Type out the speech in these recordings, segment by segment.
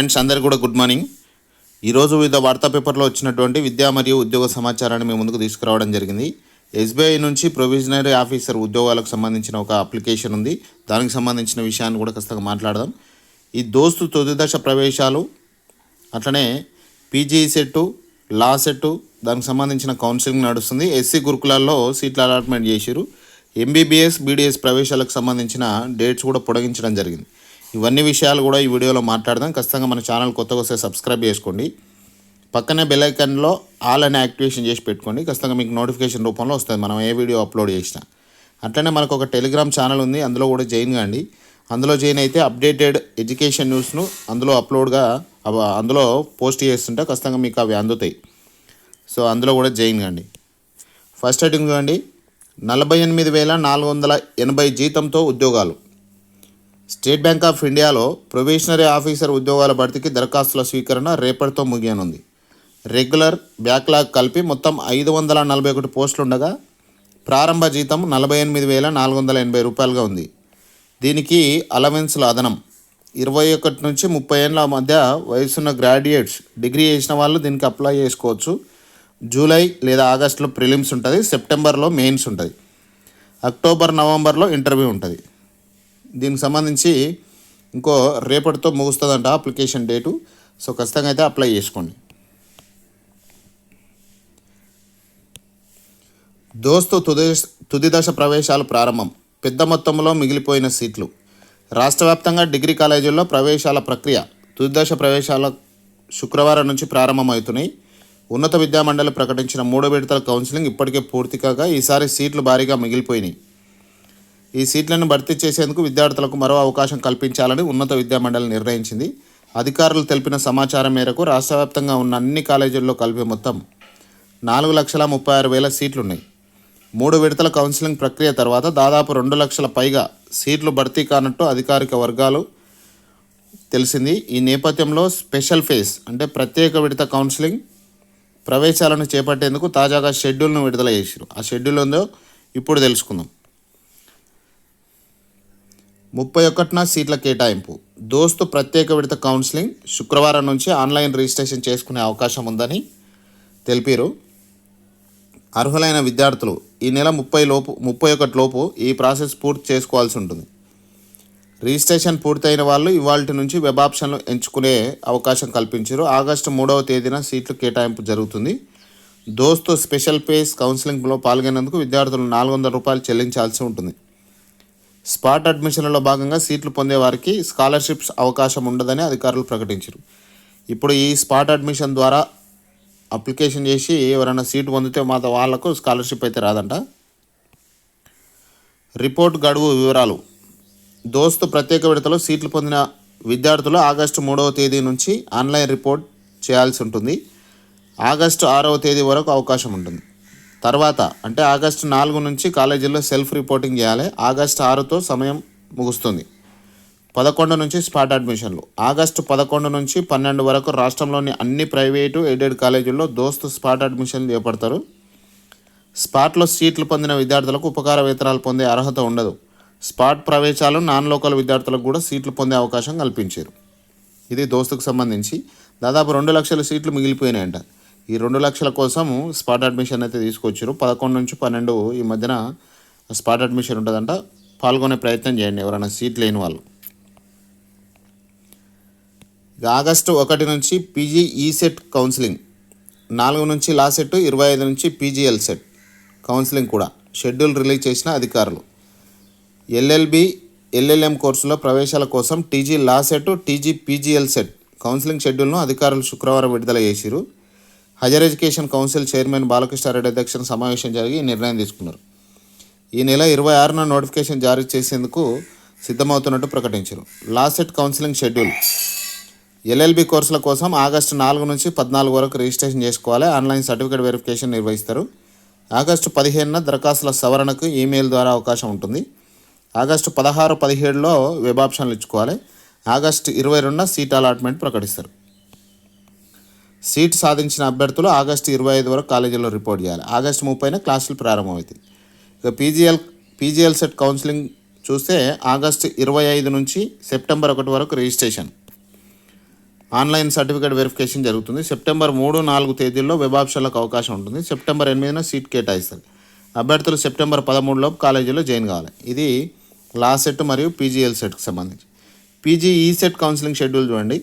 Friends అందరికీ కూడా good morning ఈరోజు వివిధ వార్తా పేపర్లో వచ్చినటువంటి విద్యా మరియు ఉద్యోగ సమాచారాన్ని మేము ముందుకు తీసుకురావడం జరిగింది. ఎస్బీఐ నుంచి ప్రొవిజనరీ ఆఫీసర్ ఉద్యోగాలకు సంబంధించిన ఒక అప్లికేషన్ ఉంది. దానికి సంబంధించిన విషయాన్ని కూడా ఖచ్చితంగా మాట్లాడదాం. ఈ దోస్తు తొలి దశ ప్రవేశాలు అట్లనే పీజీ సెట్టు లా సెట్టు దానికి సంబంధించిన కౌన్సిలింగ్ నడుస్తుంది. ఎస్సీ గురుకులాల్లో సీట్ల అలాట్మెంట్ చేశారు ఎంబీబీఎస్ బీడీఎస్ ప్రవేశాలకు సంబంధించిన డేట్స్ కూడా పొడిగించడం జరిగింది. ఇవన్నీ విషయాలు కూడా ఈ వీడియోలో మాట్లాడదాం. ఖచ్చితంగా మన ఛానల్ కొత్తగా వస్తే సబ్స్క్రైబ్ చేసుకోండి. పక్కనే బెల్లైకన్లో ఆల్ అనే యాక్టివేషన్ చేసి పెట్టుకోండి. ఖచ్చితంగా మీకు నోటిఫికేషన్ రూపంలో వస్తుంది మనం ఏ వీడియో అప్లోడ్ చేసినా. అట్లనే మనకు ఒక టెలిగ్రామ్ ఛానల్ ఉంది. అందులో కూడా జాయిన్ కాండి. అందులో జాయిన్ అయితే అప్డేటెడ్ ఎడ్యుకేషన్ న్యూస్ను అందులో అప్లోడ్గా అందులో పోస్ట్ చేస్తుంటే ఖచ్చితంగా మీకు అవి అందుతాయి. సో అందులో కూడా జాయిన్ కాండి. ఫస్ట్ హెడ్డింగ్ చూడండి. నలభై ఎనిమిది వేల నాలుగు వందల ఎనభై జీతంతో ఉద్యోగాలు. స్టేట్ బ్యాంక్ ఆఫ్ ఇండియాలో ప్రొబేషనరీ ఆఫీసర్ ఉద్యోగాల భర్తీకి దరఖాస్తుల స్వీకరణ రేపటితో ముగియనుంది. రెగ్యులర్ బ్యాక్లాగ్ కలిపి మొత్తం ఐదు వందల నలభై ఒకటి పోస్టులు ఉండగా ప్రారంభ జీతం నలభై ఎనిమిది వేల నాలుగు వందల ఎనభై రూపాయలుగా ఉంది. దీనికి అలవెన్స్ల అదనం. ఇరవై ఒకటి నుంచి ముప్పై ఏళ్ళ మధ్య వయసున్న గ్రాడ్యుయేట్స్ డిగ్రీ చేసిన వాళ్ళు దీనికి అప్లై చేసుకోవచ్చు. జూలై లేదా ఆగస్టులో ప్రిలిమ్స్ ఉంటుంది సెప్టెంబర్లో మెయిన్స్ ఉంటుంది. అక్టోబర్ నవంబర్లో ఇంటర్వ్యూ ఉంటుంది. దీనికి సంబంధించి ఇంకో రేపటితో ముగుస్తుందంట అప్లికేషన్ డేటు. సో ఖచ్చితంగా అయితే అప్లై చేసుకోండి. దోస్తు తుది తుది దశ ప్రవేశాలు ప్రారంభం. పెద్ద మొత్తంలో మిగిలిపోయిన సీట్లు. రాష్ట్ర వ్యాప్తంగా డిగ్రీ కాలేజీల్లో ప్రవేశాల ప్రక్రియ తుది దశ ప్రవేశాల శుక్రవారం నుంచి ప్రారంభమవుతున్నాయి. ఉన్నత విద్యామండలి ప్రకటించిన మూడో విడతల కౌన్సిలింగ్ ఇప్పటికే పూర్తి కాగా ఈసారి సీట్లు భారీగా మిగిలిపోయినాయి. ఈ సీట్లను భర్తీ చేసేందుకు విద్యార్థులకు మరో అవకాశం కల్పించాలని ఉన్నత విద్యామండలి నిర్ణయించింది. అధికారులు తెలిపిన సమాచారం మేరకు రాష్ట్ర వ్యాప్తంగా ఉన్న అన్ని కాలేజీల్లో కలిపి మొత్తం నాలుగు లక్షల ముప్పై ఆరు వేల సీట్లున్నాయి. మూడు విడతల కౌన్సిలింగ్ ప్రక్రియ తర్వాత దాదాపు రెండు లక్షల పైగా సీట్లు భర్తీ కానట్టు అధికారిక వర్గాలు తెలిసింది. ఈ నేపథ్యంలో స్పెషల్ ఫేస్ అంటే ప్రత్యేక విడత కౌన్సిలింగ్ ప్రవేశాలను చేపట్టేందుకు తాజాగా షెడ్యూల్ను విడుదల చేశారు ఆ షెడ్యూల్ ఉందో ఇప్పుడు తెలుసుకుందాం. ముప్పై ఒకటిన సీట్ల కేటాయింపు. దోస్తు ప్రత్యేక విడత కౌన్సిలింగ్ శుక్రవారం నుంచి ఆన్లైన్ రిజిస్ట్రేషన్ చేసుకునే అవకాశం ఉందని తెలిపారు. అర్హులైన విద్యార్థులు ఈ నెల ముప్పై లోపు ముప్పై ఒకటి లోపు ఈ ప్రాసెస్ పూర్తి చేసుకోవాల్సి ఉంటుంది. రిజిస్ట్రేషన్ పూర్తయిన వాళ్ళు ఇవాళ నుంచి వెబ్ ఆప్షన్లు ఎంచుకునే అవకాశం కల్పించారు. ఆగస్టు మూడవ తేదీన సీట్లు కేటాయింపు జరుగుతుంది. దోస్తు స్పెషల్ పేస్ కౌన్సిలింగ్లో పాల్గొనేందుకు విద్యార్థులు నాలుగు వందల రూపాయలు చెల్లించాల్సి ఉంటుంది. స్పాట్ అడ్మిషన్లలో భాగంగా సీట్లు పొందే వారికి స్కాలర్షిప్స్ అవకాశం ఉండదని అధికారులు ప్రకటించారు. ఇప్పుడు ఈ స్పాట్ అడ్మిషన్ ద్వారా అప్లికేషన్ చేసి ఎవరైనా సీటు పొందితే మాత్రం వాళ్ళకు స్కాలర్షిప్ అయితే రాదంట. రిపోర్ట్ గడువు వివరాలు. దోస్తు ప్రత్యేక విడతలో సీట్లు పొందిన విద్యార్థులు ఆగస్టు మూడవ తేదీ నుంచి ఆన్లైన్ రిపోర్ట్ చేయాల్సి ఉంటుంది. ఆగస్టు ఆరవ తేదీ వరకు అవకాశం ఉంటుంది. తర్వాత అంటే ఆగస్టు నాలుగు నుంచి కాలేజీల్లో సెల్ఫ్ రిపోర్టింగ్ చేయాలి. ఆగస్టు ఆరుతో సమయం ముగుస్తుంది. పదకొండు నుంచి స్పాట్ అడ్మిషన్లు. ఆగస్టు పదకొండు నుంచి పన్నెండు వరకు రాష్ట్రంలోని అన్ని ప్రైవేటు ఎయిడెడ్ కాలేజీల్లో దోస్తు స్పాట్ అడ్మిషన్లు చేపడతారు. స్పాట్లో సీట్లు పొందిన విద్యార్థులకు ఉపకార వేతనాలు పొందే అర్హత ఉండదు. స్పాట్ ప్రవేశాలు నాన్ లోకల్ విద్యార్థులకు కూడా సీట్లు పొందే అవకాశం కల్పించారు. ఇది దోస్తుకు సంబంధించి దాదాపు రెండు లక్షల సీట్లు మిగిలిపోయినాయంట. ఈ రెండు లక్షల కోసం స్పాట్ అడ్మిషన్ అయితే తీసుకొచ్చారు. పదకొండు నుంచి పన్నెండు ఈ మధ్యన స్పాట్ అడ్మిషన్ ఉంటుందంట. పాల్గొనే ప్రయత్నం చేయండి ఎవరైనా సీట్ లేని వాళ్ళు. ఆగస్టు ఒకటి నుంచి పీజీ ఈ సెట్ కౌన్సిలింగ్. నాలుగు నుంచి లా సెట్ ఇరవై ఐదు నుంచి పీజీఎల్ సెట్ కౌన్సిలింగ్ కూడా షెడ్యూల్ రిలీజ్ చేసిన అధికారులు. ఎల్ఎల్బి ఎల్ఎల్ఎం కోర్సులో ప్రవేశాల కోసం TG law CET TG PGL CET counselling షెడ్యూల్ను అధికారులు శుక్రవారం విడుదల చేసిరు higher education council chairman Balakrishna Reddy అధ్యక్షన సమావేశం జరిగి ఈ నిర్ణయం తీసుకున్నారు. ఈ నెల ఇరవై ఆరున నోటిఫికేషన్ జారీ చేసేందుకు సిద్ధమవుతున్నట్టు ప్రకటించారు. LAWCET counselling schedule. ఎల్ఎల్బి కోర్సుల కోసం ఆగస్టు నాలుగు నుంచి పద్నాలుగు వరకు రిజిస్ట్రేషన్ చేసుకోవాలి. ఆన్లైన్ సర్టిఫికేట్ వెరిఫికేషన్ నిర్వహిస్తారు. ఆగస్టు పదిహేనున దరఖాస్తుల సవరణకు ఈమెయిల్ ద్వారా అవకాశం ఉంటుంది. ఆగస్టు పదహారు పదిహేడులో వెబ్ ఆప్షన్లు ఇచ్చుకోవాలి. ఆగస్టు ఇరవై రెండున సీట్ అలాట్మెంట్ ప్రకటిస్తారు. సీట్ సాధించిన అభ్యర్థులు ఆగస్టు ఇరవై ఐదు వరకు కాలేజీలో రిపోర్ట్ చేయాలి. ఆగస్టు ముప్పైన క్లాసులు ప్రారంభమవుతాయి. ఇక పీజీఎల్ పీజీఎల్ సెట్ కౌన్సిలింగ్ చూస్తే ఆగస్టు ఇరవై ఐదు నుంచి సెప్టెంబర్ ఒకటి వరకు రిజిస్ట్రేషన్. ఆన్లైన్ సర్టిఫికేట్ వెరిఫికేషన్ జరుగుతుంది. సెప్టెంబర్ మూడు నాలుగు తేదీల్లో వెబ్ ఆప్షన్లకు అవకాశం ఉంటుంది. సెప్టెంబర్ ఎనిమిదిన సీట్ కేటాయిస్తారు. అభ్యర్థులు సెప్టెంబర్ పదమూడులోపు కాలేజీలో జాయిన్ కావాలి. ఇది లా సెట్ మరియు పీజీఎల్ సెట్కి సంబంధించి. పీజీ సెట్ కౌన్సిలింగ్ షెడ్యూల్ చూడండి.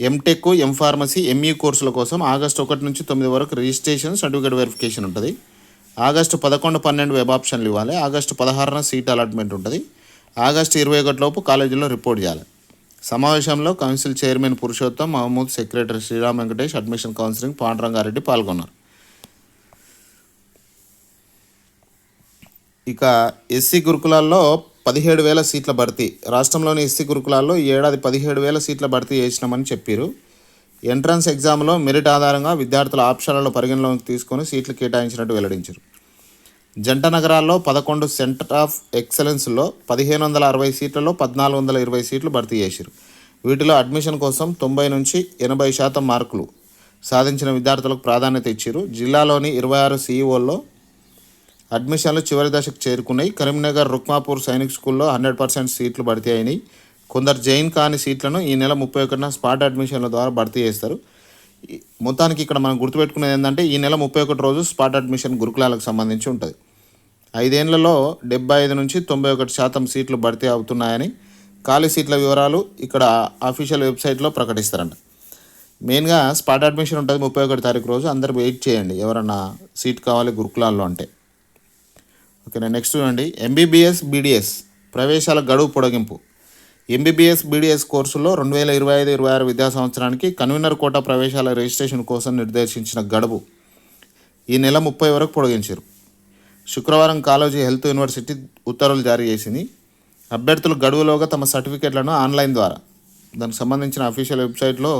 ఎంటెక్ ఎం ఫార్మసీ ఎంఈ కోర్సుల కోసం ఆగస్టు ఒకటి నుంచి తొమ్మిది వరకు రిజిస్ట్రేషన్ సర్టిఫికేట్ వెరిఫికేషన్ ఉంటుంది. ఆగస్టు పదకొండు పన్నెండు వెబ్ ఆప్షన్లు ఇవ్వాలి. ఆగస్టు పదహారున సీట్ అలాట్మెంట్ ఉంటుంది. ఆగస్టు ఇరవై ఒకటిలోపు కాలేజీలో రిపోర్ట్ చేయాలి. సమావేశంలో council chairman Purushottam Mahmood secretary Sriram Venkatesh admission counselling Panduranga Reddy పాల్గొన్నారు. ఇక ఎస్సీ గురుకులాల్లో పదిహేడు వేల సీట్ల భర్తీ. రాష్ట్రంలోని ఎస్సీ గురుకులాల్లో ఈ ఏడాది పదిహేడు వేల సీట్ల భర్తీ చేసినామని చెప్పారు. ఎంట్రన్స్ ఎగ్జామ్లో మెరిట్ ఆధారంగా విద్యార్థుల ఆప్షన్లలో పరిగణలోకి తీసుకొని సీట్లు కేటాయించినట్టు వెల్లడించారు. జంట నగరాల్లో పదకొండు సెంటర్ ఆఫ్ ఎక్సలెన్స్లో పదిహేను వందల అరవై సీట్లలో పద్నాలుగు వందల ఇరవై సీట్లు భర్తీ చేశారు వీటిలో అడ్మిషన్ కోసం తొంభై నుంచి ఎనభై శాతం మార్కులు సాధించిన విద్యార్థులకు ప్రాధాన్యత ఇచ్చారు. జిల్లాలోని ఇరవై ఆరు సీఈఓల్లో అడ్మిషన్లు చివరి దశకు చేరుకున్నాయి. కరీంనగర్ రుక్మాపూర్ సైనిక్ స్కూల్లో హండ్రెడ్ పర్సెంట్ సీట్లు భర్తీ అయినాయి. కొందరు జైన్ కాని సీట్లను ఈ నెల ముప్పై ఒకటిన స్పాట్ అడ్మిషన్ల ద్వారా భర్తీ చేస్తారు. మొత్తానికి ఇక్కడ మనం గుర్తుపెట్టుకునేది ఏంటంటే ఈ నెల ముప్పై ఒకటి రోజు స్పాట్ అడ్మిషన్ గురుకులాలకు సంబంధించి ఉంటుంది. ఐదేళ్ళలో డెబ్బై ఐదు నుంచి తొంభై ఒకటి శాతం సీట్లు భర్తీ అవుతున్నాయని ఖాళీ సీట్ల వివరాలు ఇక్కడ అఫీషియల్ వెబ్సైట్లో ప్రకటిస్తారంట. మెయిన్గా స్పాట్ అడ్మిషన్ ఉంటుంది ముప్పై ఒకటి తారీఖు రోజు. అందరు వెయిట్ చేయండి. ఎవరన్నా సీట్ కావాలి గురుకులాల్లో అంటే. ఓకేనా నెక్స్ట్ చూడండి. ఎంబీబీఎస్ బీడీఎస్ ప్రవేశాల గడువు పొడిగింపు. ఎంబీబీఎస్ బీడీఎస్ కోర్సులో రెండు వేల ఇరవై ఐదు ఇరవై ఆరు విద్యా సంవత్సరానికి కన్వీనర్ కోటా ప్రవేశాల రిజిస్ట్రేషన్ కోసం నిర్దేశించిన గడువు. ఈ నెల ముప్పై వరకు పొడిగించారు. శుక్రవారం కాలేజీ హెల్త్ యూనివర్సిటీ ఉత్తర్వులు జారీ చేసింది. అభ్యర్థులు గడువులోగా తమ సర్టిఫికేట్లను ఆన్లైన్ ద్వారా దానికి సంబంధించిన అఫీషియల్ వెబ్సైట్లో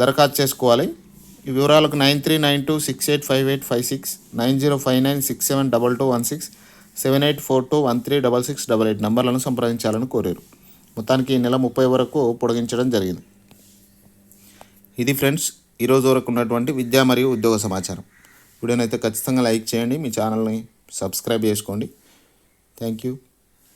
దరఖాస్తు చేసుకోవాలి. ఈ వివరాలకు nine three nine two six eight five eight five six nine zero five nine six seven double two one six seven eight four two one three double six double eight నంబర్లను సంప్రదించాలని కోరారు. మొత్తానికి ఈ నెల ముప్పై వరకు పొడిగించడం జరిగింది. ఇది ఫ్రెండ్స్ ఈరోజు వరకు ఉన్నటువంటి విద్యా మరియు ఉద్యోగ సమాచారం. వీడియోనైతే ఖచ్చితంగా లైక్ చేయండి మీ ఛానల్ని సబ్స్క్రైబ్ చేసుకోండి. Thank you.